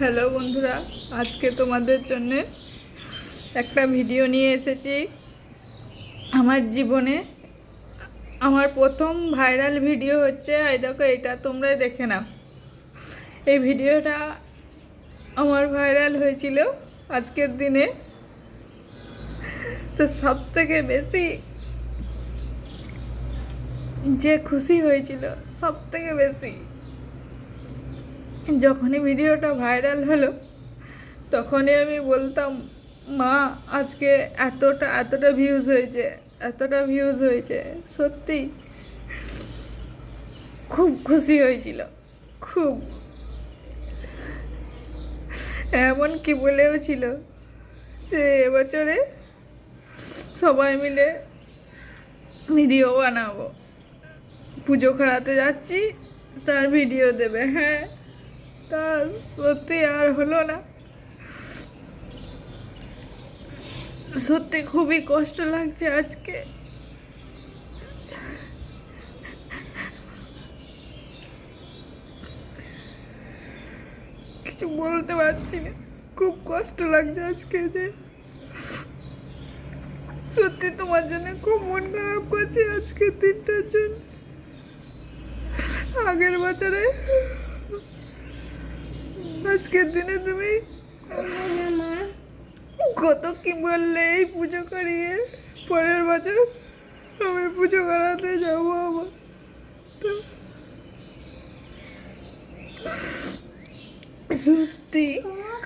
Hello বন্ধুরা, আজকে তোমাদের জন্য একটা ভিডিও নিয়ে এসেছি। আমার জীবনে আমার প্রথম ভাইরাল ভিডিও হচ্ছে, এই দেখো এটা, তোমরাই দেখে নাও। এই ভিডিওটা আমার ভাইরাল হয়েছিল আজকের দিনে। তো সব থেকে বেশি যে খুশি হয়েছিল সব থেকে বেশি যখনই ভিডিওটা ভাইরাল হলো, তখনই আমি বলতাম, মা, আজকে এতটা এতটা ভিউজ হয়েছে, এতটা ভিউজ হয়েছে। সত্যি খুব খুশি হয়েছিল, খুব। এমন কি বলেও ছিল যে এবছরে সবাই মিলে ভিডিও বানাবো। পুজো করাতে যাচ্ছি, তার ভিডিও দেবে হ্যাঁ। সত্যি আর হলো না। সত্যি খুবই কষ্ট লাগছে আজকে। কিছু বলতে পারছি না। খুব কষ্ট লাগছে আজকে যে সত্যি তোমার জন্য খুব মন খারাপ করছে আজকে দিনটার জন্য। আগের বছরে আজকের দিনে তুমি কত কি বললে এই পুজো করিয়ে? পরের বছর আমি পুজো করাতে যাব আবার। তো সত্যি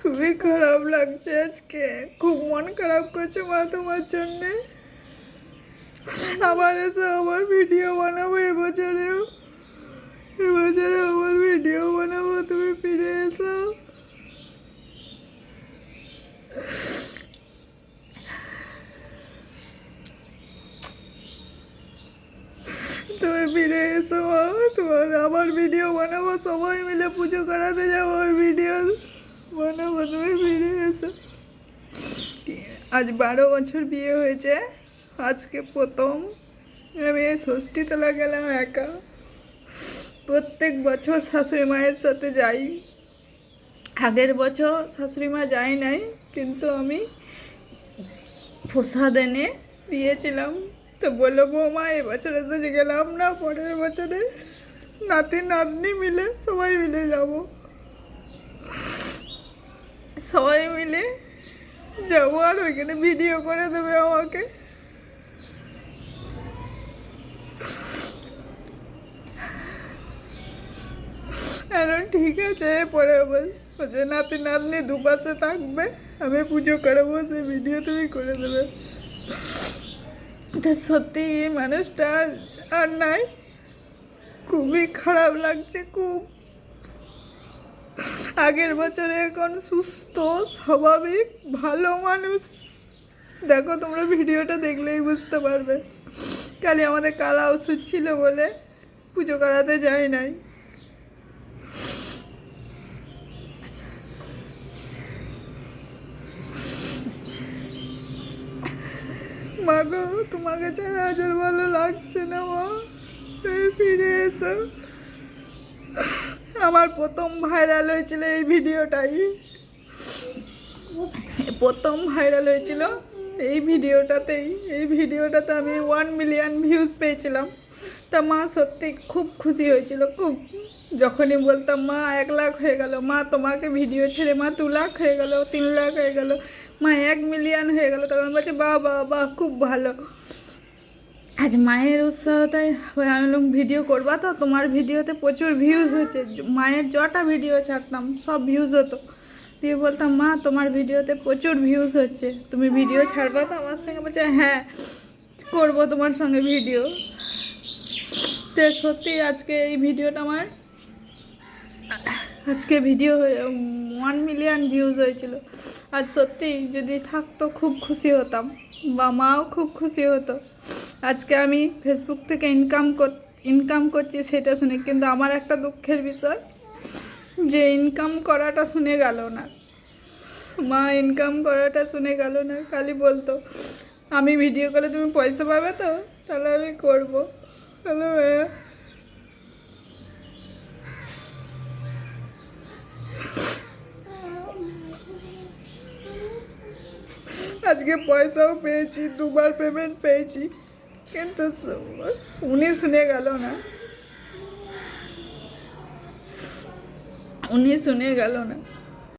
খুবই খারাপ লাগছে আজকে। খুব মন খারাপ করছে মা তোমার জন্যে। আবার এসে আবার ভিডিও বানাবো এবছরেও। এবছরে আবার ভিডিও বানাবো তুমি ফিরে এসো তুমি ফিরে এসো তোমার আবার ভিডিও বানাবো, সবাই মিলে পুজো করাতে যাব ভিডিও বানাবো, তুমি ফিরে এসো। আজ বারো বছর বিয়ে হয়েছে। আজকে প্রথম। আমি ষষ্ঠীতলা গেলাম একা। প্রত্যেক বছর শাশুড়ি মায়ের সাথে যাই। আগের বছর শাশুড়ি মা যাই নাই, কিন্তু আমি প্রসাদ এনে দিয়েছিলাম। তো বলল বৌমা, এবছরে তো গেলাম না, পরের বছরে। নাতি, নাতনি মিলে সবাই মিলে যাব। সবাই মিলে যাব আর ওইখানে ভিডিও করে দেবে আমাকে। ঠিক আছে, পরে বলছে, নাতি, নাতনি দুপাশে থাকবে, আমি পুজো করব সে ভিডিও তুমি করে দেবে। তা সত্যি এই মানুষটা আর নাই। খুবই খারাপ লাগছে, খুব। আগের বছরে এখন সুস্থ, স্বাভাবিক, ভালো মানুষ। দেখো, তোমরা ভিডিওটা দেখলেই বুঝতে পারবে। কালি আমাদের কালা ওষুধ ছিল বলে পুজো করাতে যাই নাই। মা গো, তোমাকে ছাড়া আজ আর ভালো লাগছে না মা। তুমি ফিরে এসো। আমার প্রথম ভাইরাল হয়েছিল এই ভিডিওটাই। প্রথম ভাইরাল হয়েছিল এই ভিডিওটাতেই। এই ভিডিওটাতে আমি ওয়ান মিলিয়ন ভিউজ পেয়েছিলাম। তা মা সত্যি খুব খুশি হয়েছিল, খুব। যখনই বলতাম, মা, এক লাখ হয়ে গেল, মা, তোমাকে ভিডিও ছেড়ে, মা, দু লাখ হয়ে গেল, তিন লাখ হয়ে গেল, মা, এক মিলিয়ন হয়ে গেল। তখন বলছে, বাহ বাহ বাহ, খুব ভালো। আজ মায়ের উৎসাহতায় আমি ভিডিও করবা তো? তোমার ভিডিওতে প্রচুর ভিউজ হচ্ছে। মায়ের যটা ভিডিও ছাড়তাম, সব ভিউজ হতো। দিয়ে বলতাম, মা, তোমার ভিডিওতে প্রচুর ভিউজ হচ্ছে। তুমি ভিডিও ছাড়বা তো? আমার সঙ্গে বলছে হ্যাঁ করব তোমার সঙ্গে ভিডিও তো সত্যি আজকে এই ভিডিওটা আমার আজকে ভিডিও ওয়ান মিলিয়ন ভিউজ হয়েছিল। আজ সত্যি যদি থাকতো খুব খুশি হতাম, বা মাও খুব খুশি হতো। আজকে আমি ফেসবুক থেকে ইনকাম কর ইনকাম করছি সেটা শুনে, কিন্তু আমার একটা দুঃখের বিষয়, যে ইনকাম করাটা শুনে গেল না। মা ইনকাম করাটা শুনে গেল না, খালি বলতো, আমি ভিডিও করলে তুমি পয়সা পাবে তো? তাহলে আমি করব। হ্যালো ভাইয়া। আজকে পয়সাও পেয়েছি, দুবার পেমেন্ট পেয়েছি। কিন্তু উনি শুনে গেল না। উনি শুনে গেল না।